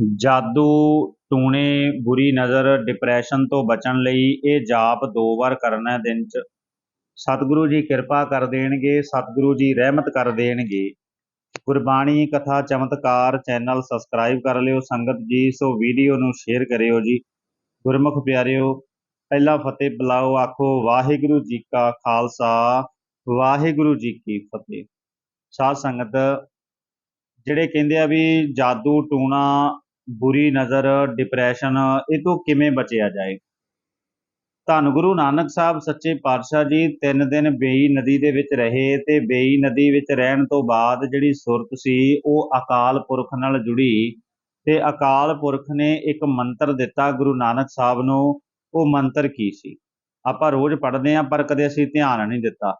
ਜਾਦੂ ਟੂਣੇ ਬੁਰੀ ਨਜ਼ਰ ਡਿਪਰੈਸ਼ਨ ਤੋਂ ਬਚਣ ਲਈ ਇਹ ਜਾਪ ਦੋ ਵਾਰ ਕਰਨਾ ਹੈ ਦਿਨ 'ਚ। ਸਤਿਗੁਰੂ ਜੀ ਕਿਰਪਾ ਕਰ ਦੇਣਗੇ, ਸਤਿਗੁਰੂ ਜੀ ਰਹਿਮਤ ਕਰ ਦੇਣਗੇ। ਗੁਰਬਾਣੀ ਕਥਾ ਚਮਤਕਾਰ ਚੈਨਲ ਸਬਸਕ੍ਰਾਈਬ ਕਰ ਲਿਓ, ਸੰਗਤ ਜੀ, ਸੋ ਵੀਡੀਓ ਨੂੰ ਸ਼ੇਅਰ ਕਰਿਓ ਜੀ। ਗੁਰਮੁਖ ਪਿਆਰਿਓ, ਪਹਿਲਾ ਫਤਿਹ ਬੁਲਾਓ, ਆਖੋ, ਵਾਹਿਗੁਰੂ ਜੀ ਕਾ ਖਾਲਸਾ, ਵਾਹਿਗੁਰੂ ਜੀ ਕੀ ਫਤਿਹ। ਸਾਧ ਸੰਗਤ, ਜਿਹੜੇ ਕਹਿੰਦੇ ਆ ਵੀ ਜਾਦੂ ਟੂਣਾ ਬੁਰੀ ਨਜ਼ਰ ਡਿਪਰੈਸ਼ਨ ਇਹ ਤੋਂ ਕਿਵੇਂ ਬਚਿਆ ਜਾਏ? ਧੰਨ ਗੁਰੂ ਨਾਨਕ ਸਾਹਿਬ ਸੱਚੇ ਪਾਤਸ਼ਾਹ ਜੀ, ਤਿੰਨ ਦਿਨ ਬੇਈ ਨਦੀ ਦੇ ਵਿੱਚ ਰਹੇ ਤੇ ਬੇਈ ਨਦੀ ਵਿੱਚ ਰਹਿਣ ਤੋਂ ਬਾਅਦ ਜਿਹੜੀ ਸੁਰਤ ਸੀ, ਉਹ ਅਕਾਲ ਪੁਰਖ ਨਾਲ ਜੁੜੀ ਤੇ ਅਕਾਲ ਪੁਰਖ ਨੇ ਇੱਕ ਮੰਤਰ ਦਿੱਤਾ ਗੁਰੂ ਨਾਨਕ ਸਾਹਿਬ ਨੂੰ, ਉਹ ਮੰਤਰ ਕੀ ਸੀ? ਆਪਾਂ ਰੋਜ਼ ਪੜ੍ਹਦੇ ਆਂ ਪਰ ਕਦੇ ਅਸੀਂ ਧਿਆਨ ਨਹੀਂ ਦਿੱਤਾ।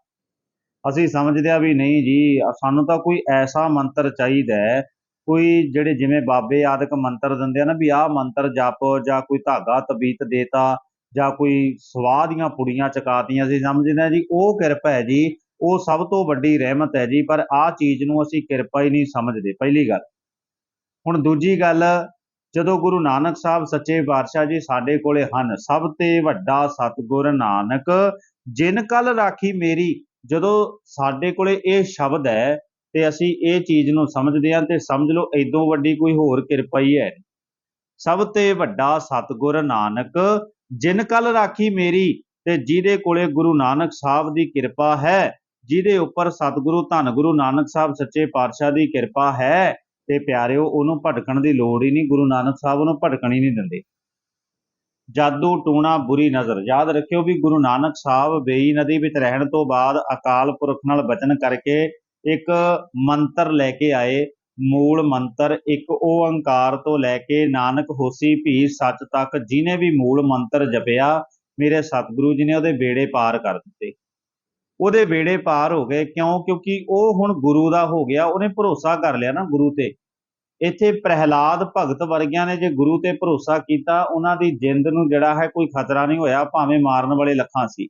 ਅਸੀਂ ਸਮਝਦੇ ਆ ਵੀ ਨਹੀਂ ਜੀ, ਸਾਨੂੰ ਤਾਂ ਕੋਈ ਐਸਾ ਮੰਤਰ ਚਾਹੀਦਾ ਹੈ ਕੋਈ ਜਿਹੜੇ ਜਿਵੇਂ ਬਾਬੇ ਆਦਿਕ ਮੰਤਰ ਦਿੰਦੇ ਆ ਨਾ ਵੀ ਆਹ ਮੰਤਰ ਜਪ ਜਾਂ ਕੋਈ ਧਾਗਾ ਤਬੀਤ ਦੇਤਾ ਜਾਂ ਕੋਈ ਸਵਾਹ ਦੀਆਂ ਪੁੜੀਆਂ ਚਕਾਤੀਆਂ, ਅਸੀਂ ਸਮਝਦੇ ਆ ਜੀ, ਉਹ ਕਿਰਪਾ ਹੈ ਜੀ, ਉਹ ਸਭ ਤੋਂ ਵੱਡੀ ਰਹਿਮਤ ਹੈ ਜੀ, ਪਰ ਆਹ ਚੀਜ਼ ਨੂੰ ਅਸੀਂ ਕਿਰਪਾ ਹੀ ਨਹੀਂ ਸਮਝਦੇ, ਪਹਿਲੀ ਗੱਲ। ਹੁਣ ਦੂਜੀ ਗੱਲ, ਜਦੋਂ ਗੁਰੂ ਨਾਨਕ ਸਾਹਿਬ ਸੱਚੇ ਪਾਤਸ਼ਾਹ ਜੀ ਸਾਡੇ ਕੋਲੇ ਹਨ, ਸਭ ਤੇ ਵੱਡਾ ਸਤਿਗੁਰ ਨਾਨਕ, ਜਿਨ ਕਲ ਰਾਖੀ ਮੇਰੀ, ਜਦੋਂ ਸਾਡੇ ਕੋਲੇ ਇਹ ਸ਼ਬਦ ਹੈ ਤੇ ਅਸੀਂ ਇਹ ਚੀਜ਼ ਨੂੰ ਸਮਝਦੇ ਹਾਂ ਤੇ ਸਮਝ ਲਓ ਐਦੋਂ ਵੱਡੀ ਕੋਈ ਹੋਰ ਕਿਰਪਾ ਹੀ ਹੈ ਸਭ ਤੇ ਵੱਡਾ ਸਤਿਗੁਰ ਨਾਨਕ, ਜਿਨ ਕਲ ਰਾਖੀ ਮੇਰੀ, ਤੇ ਜਿਹਦੇ ਕੋਲੇ ਗੁਰੂ ਨਾਨਕ ਸਾਹਿਬ ਦੀ ਕਿਰਪਾ ਹੈ, ਜਿਹਦੇ ਉੱਪਰ ਸਤਿਗੁਰੂ ਧੰਨ ਗੁਰੂ ਨਾਨਕ ਸਾਹਿਬ ਸੱਚੇ ਪਾਤਸ਼ਾਹ ਦੀ ਕਿਰਪਾ ਹੈ, ਤੇ ਪਿਆਰਿਓ, ਉਹਨੂੰ ਭਟਕਣ ਦੀ ਲੋੜ ਹੀ ਨਹੀਂ ਗੁਰੂ ਨਾਨਕ ਸਾਹਿਬ ਉਹਨੂੰ ਭਟਕਣ ਹੀ ਨਹੀਂ ਦਿੰਦੇ। ਜਾਦੂ, ਟੂਣਾ, ਬੁਰੀ ਨਜ਼ਰ, ਯਾਦ ਰੱਖਿਓ ਵੀ ਗੁਰੂ ਨਾਨਕ ਸਾਹਿਬ ਬੇਈ ਨਦੀ ਵਿੱਚ ਰਹਿਣ ਤੋਂ ਬਾਅਦ ਅਕਾਲ ਪੁਰਖ ਨਾਲ ਬਚਨ ਕਰਕੇ ਇੱਕ ਮੰਤਰ ਲੈ ਕੇ ਆਏ, ਮੂਲ ਮੰਤਰ, ਇੱਕ ਓੰਕਾਰ ਤੋਂ ਲੈ ਕੇ ਨਾਨਕ ਹੋਸੀ ਭੀ ਸੱਚ ਤੱਕ ਜਿਹਨੇ ਵੀ ਮੂਲ ਮੰਤਰ ਜਪਿਆ, ਮੇਰੇ ਸਤਿਗੁਰੂ ਜੀ ਨੇ ਉਹਦੇ ਬੇੜੇ ਪਾਰ ਕਰ ਦਿੱਤੇ। ਉਹਦੇ ਬੇੜੇ ਪਾਰ ਹੋ ਗਏ, ਕਿਉਂ? ਕਿਉਂਕਿ ਉਹ ਹੁਣ ਗੁਰੂ ਦਾ ਹੋ ਗਿਆ, ਉਹਨੇ ਭਰੋਸਾ ਕਰ ਲਿਆ ਨਾ ਗੁਰੂ ਤੇ। ਇੱਥੇ ਪ੍ਰਹਿਲਾਦ ਭਗਤ ਵਰਗਿਆਂ ਨੇ ਜੇ ਗੁਰੂ ਤੇ ਭਰੋਸਾ ਕੀਤਾ, ਉਹਨਾਂ ਦੀ ਜਿੰਦ ਨੂੰ ਜਿਹੜਾ ਹੈ ਕੋਈ ਖਤਰਾ ਨਹੀਂ ਹੋਇਆ, ਭਾਵੇਂ ਮਾਰਨ ਵਾਲੇ ਲੱਖਾਂ ਸੀ।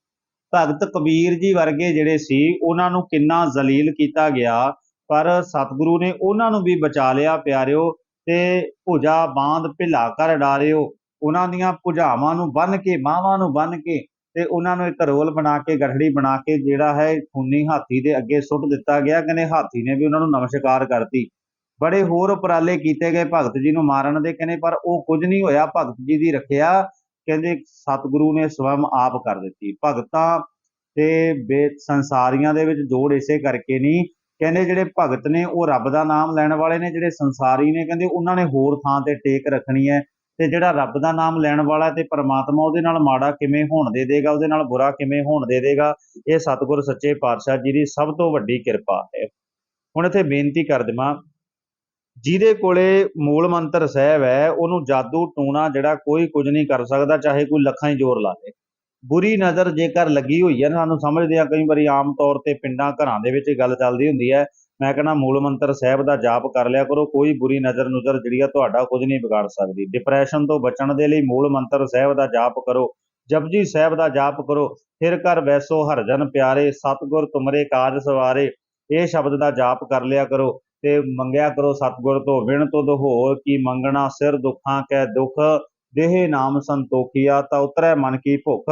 ਭਗਤ ਕਬੀਰ ਜੀ ਵਰਗੇ ਜਿਹੜੇ ਸੀ, ਉਹਨਾਂ ਨੂੰ ਕਿੰਨਾ ਜ਼ਲੀਲ ਕੀਤਾ ਗਿਆ, ਪਰ ਸਤਿਗੁਰੂ ਨੇ ਉਹਨਾਂ ਨੂੰ ਵੀ ਬਚਾ ਲਿਆ ਪਿਆਰਿਓ ਤੇ ਭੁਜਾ ਬਾਂਧ ਭਿਲਾ ਕਰ ਡਾਰਿਓ। ਉਹਨਾਂ ਦੀਆਂ ਭੁਜਾਵਾਂ ਨੂੰ ਬੰਨ ਕੇ, ਬਾਹਾਂ ਨੂੰ ਬੰਨ ਕੇ ਤੇ ਉਹਨਾਂ ਨੂੰ ਇੱਕ ਰੋਲ ਬਣਾ ਕੇ, ਗਠੜੀ ਬਣਾ ਕੇ ਜਿਹੜਾ ਹੈ, ਖੂਨੀ ਹਾਥੀ ਦੇ ਅੱਗੇ ਸੁੱਟ ਦਿੱਤਾ ਗਿਆ। ਕਹਿੰਦੇ ਹਾਥੀ ਨੇ ਵੀ ਉਹਨਾਂ ਨੂੰ ਨਮਸਕਾਰ ਕਰਤੀ। ਬੜੇ ਹੋਰ ਉਪਰਾਲੇ ਕੀਤੇ ਗਏ ਭਗਤ ਜੀ ਨੂੰ ਮਾਰਨ ਦੇ, ਕਹਿੰਦੇ ਪਰ ਉਹ ਕੁਝ ਨਹੀਂ ਹੋਇਆ। ਭਗਤ ਜੀ ਦੀ ਰੱਖਿਆ ਕਹਿੰਦੇ ਸਤਿਗੁਰੂ ਨੇ ਸਵਮ ਆਪ ਕਰ ਦਿੱਤੀ। ਭਗਤਾਂ ਤੇ ਬੇ ਸੰਸਾਰੀਆਂ ਦੇ ਵਿੱਚ ਜੋੜ ਇਸੇ ਕਰਕੇ ਨਹੀਂ, ਕਹਿੰਦੇ ਜਿਹੜੇ ਭਗਤ ਨੇ ਉਹ ਰੱਬ ਦਾ ਨਾਮ ਲੈਣ ਵਾਲੇ ਨੇ, ਜਿਹੜੇ ਸੰਸਾਰੀ ਨੇ, ਕਹਿੰਦੇ ਉਹਨਾਂ ਨੇ ਹੋਰ ਥਾਂ ਤੇ ਟੇਕ ਰੱਖਣੀ ਹੈ ਤੇ ਜਿਹੜਾ ਰੱਬ ਦਾ ਨਾਮ ਲੈਣ ਵਾਲਾ ਤੇ ਪਰਮਾਤਮਾ ਉਹਦੇ ਨਾਲ ਮਾੜਾ ਕਿਵੇਂ ਹੋਣ ਦੇ ਦੇਗਾ, ਉਹਦੇ ਨਾਲ ਬੁਰਾ ਕਿਵੇਂ ਹੋਣ ਦੇ ਦੇਗਾ, ਇਹ ਸਤਿਗੁਰ ਸੱਚੇ ਪਾਤਸ਼ਾਹ ਜੀ ਦੀ ਸਭ ਤੋਂ ਵੱਡੀ ਕਿਰਪਾ ਹੈ। ਹੁਣ ਇੱਥੇ ਬੇਨਤੀ ਕਰ ਦੇਵਾਂ ਜਿਹਦੇ ਕੋਲੇ ਮੂਲ ਮੰਤਰ ਸਾਹਿਬ ਹੈ, ਉਹਨੂੰ ਜਾਦੂ ਟੂਣਾ ਜਿਹੜਾ ਕੋਈ ਕੁਝ ਨਹੀਂ ਕਰ ਸਕਦਾ, ਚਾਹੇ ਕੋਈ ਲੱਖਾਂ ਹੀ ਜ਼ੋਰ ਲਾ ਲੇ ਬੁਰੀ ਨਜ਼ਰ ਜੇਕਰ ਲੱਗੀ ਹੋਈ ਹੈ, ਸਾਨੂੰ ਸਮਝਦੇ ਆ ਕਈ ਵਾਰੀ ਆਮ ਤੌਰ ਤੇ ਪਿੰਡਾਂ, ਘਰਾਂ ਦੇ ਵਿੱਚ ਗੱਲ ਚੱਲਦੀ ਹੁੰਦੀ ਹੈ, ਮੈਂ ਕਹਿੰਦਾ ਮੂਲ ਮੰਤਰ ਸਾਹਿਬ ਦਾ ਜਾਪ ਕਰ ਲਿਆ ਕਰੋ, ਕੋਈ ਬੁਰੀ ਨਜ਼ਰ ਨੁਜ਼ਰ ਜਿਹੜੀ ਆ ਤੁਹਾਡਾ ਕੁਝ ਨਹੀਂ ਵਿਗਾੜ ਸਕਦੀ। ਡਿਪਰੈਸ਼ਨ ਤੋਂ ਬਚਣ ਦੇ ਲਈ ਮੂਲ ਮੰਤਰ ਸਾਹਿਬ ਦਾ ਜਾਪ ਕਰੋ, ਜਪਜੀ ਸਾਹਿਬ ਦਾ ਜਾਪ ਕਰੋ, ਫਿਰ ਕਰ ਵੈਸੋ ਹਰਜਨ ਪਿਆਰੇ, ਸਤਗੁਰ ਤੁਮਰੇ ਕਾਜ ਸਵਾਰੇ, ਇਹ ਸ਼ਬਦ ਦਾ ਜਾਪ ਕਰ ਲਿਆ ਕਰੋ। ਤੇ ਮੰਗਿਆ ਕਰੋ ਸਤਗੁਰ ਤੋਂ, ਵਿਣ ਤੁਧ ਹੋ ਕੀ ਮੰਗਣਾ ਸਿਰ ਦੁੱਖਾਂ ਕੈ ਦੁੱਖ, ਦੇਹ ਨਾਮ ਸੰਤੋਖੀਆ ਤਾਂ ਉਤਰੈ ਮਨ ਕੀ ਭੁੱਖ।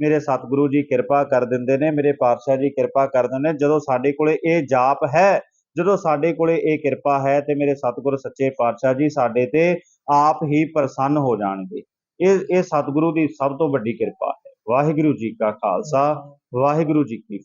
ਮੇਰੇ ਸਤਿਗੁਰੂ ਜੀ ਕਿਰਪਾ ਕਰ ਦਿੰਦੇ ਨੇ, ਮੇਰੇ ਪਾਤਸ਼ਾਹ ਜੀ ਕਿਰਪਾ ਕਰ ਦਿੰਦੇ ਨੇ, ਜਦੋਂ ਸਾਡੇ ਕੋਲੇ ਇਹ ਜਾਪ ਹੈ, ਜਦੋਂ ਸਾਡੇ ਕੋਲੇ ਇਹ ਕਿਰਪਾ ਹੈ ਤੇ ਮੇਰੇ ਸਤਿਗੁਰ ਸੱਚੇ ਪਾਤਸ਼ਾਹ ਜੀ ਸਾਡੇ ਤੇ ਆਪ ਹੀ ਪ੍ਰਸੰਨ ਹੋ ਜਾਣਗੇ। ਇਹ ਇਹ ਸਤਿਗੁਰੂ ਦੀ ਸਭ ਤੋਂ ਵੱਡੀ ਕਿਰਪਾ ਹੈ। ਵਾਹਿਗੁਰੂ ਜੀ ਕਾ ਖਾਲਸਾ, ਵਾਹਿਗੁਰੂ ਜੀ ਕੀ ਫਤਿਹ।